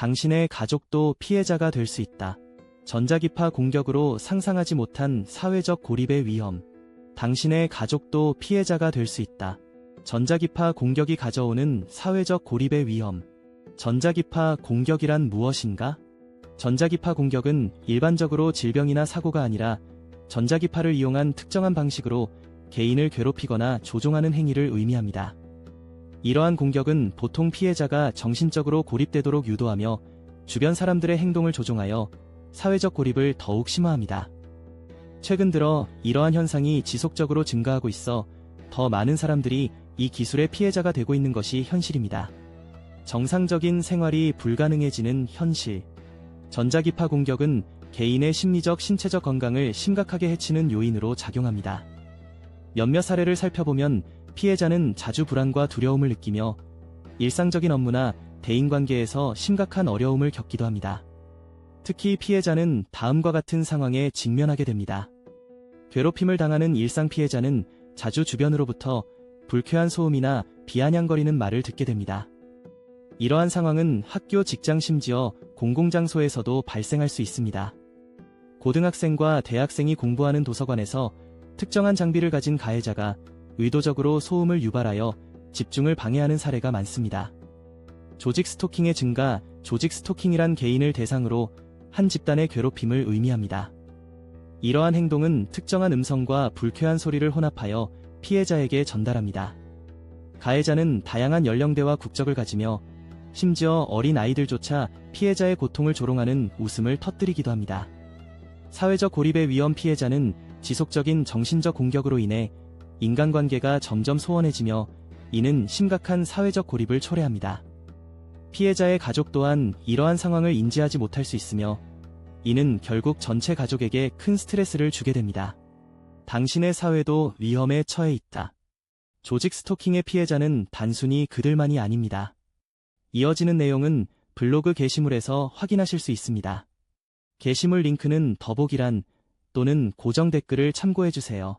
당신의 가족도 피해자가 될 수 있다. 전자기파 공격으로 상상하지 못한 사회적 고립의 위험. 당신의 가족도 피해자가 될 수 있다. 전자기파 공격이 가져오는 사회적 고립의 위험. 전자기파 공격이란 무엇인가? 전자기파 공격은 일반적으로 질병이나 사고가 아니라 전자기파를 이용한 특정한 방식으로 개인을 괴롭히거나 조종하는 행위를 의미합니다. 이러한 공격은 보통 피해자가 정신적으로 고립되도록 유도하며 주변 사람들의 행동을 조종하여 사회적 고립을 더욱 심화합니다. 최근 들어 이러한 현상이 지속적으로 증가하고 있어 더 많은 사람들이 이 기술의 피해자가 되고 있는 것이 현실입니다. 정상적인 생활이 불가능해지는 현실. 전자기파 공격은 개인의 심리적, 신체적 건강을 심각하게 해치는 요인으로 작용합니다. 몇몇 사례를 살펴보면 피해자는 자주 불안과 두려움을 느끼며 일상적인 업무나 대인관계에서 심각한 어려움을 겪기도 합니다. 특히 피해자는 다음과 같은 상황에 직면하게 됩니다. 괴롭힘을 당하는 일상 피해자는 자주 주변으로부터 불쾌한 소음이나 비아냥거리는 말을 듣게 됩니다. 이러한 상황은 학교, 직장, 심지어 공공장소에서도 발생할 수 있습니다. 고등학생과 대학생이 공부하는 도서관에서 특정한 장비를 가진 가해자가 의도적으로 소음을 유발하여 집중을 방해하는 사례가 많습니다. 조직 스토킹의 증가, 조직 스토킹이란 개인을 대상으로 한 집단의 괴롭힘을 의미합니다. 이러한 행동은 특정한 음성과 불쾌한 소리를 혼합하여 피해자에게 전달합니다. 가해자는 다양한 연령대와 국적을 가지며 심지어 어린 아이들조차 피해자의 고통을 조롱하는 웃음을 터뜨리기도 합니다. 사회적 고립의 위험 피해자는 지속적인 정신적 공격으로 인해 인간관계가 점점 소원해지며 이는 심각한 사회적 고립을 초래합니다. 피해자의 가족 또한 이러한 상황을 인지하지 못할 수 있으며 이는 결국 전체 가족에게 큰 스트레스를 주게 됩니다. 당신의 사회도 위험에 처해 있다. 조직 스토킹의 피해자는 단순히 그들만이 아닙니다. 이어지는 내용은 블로그 게시물에서 확인하실 수 있습니다. 게시물 링크는 더보기란 또는 고정 댓글을 참고해주세요.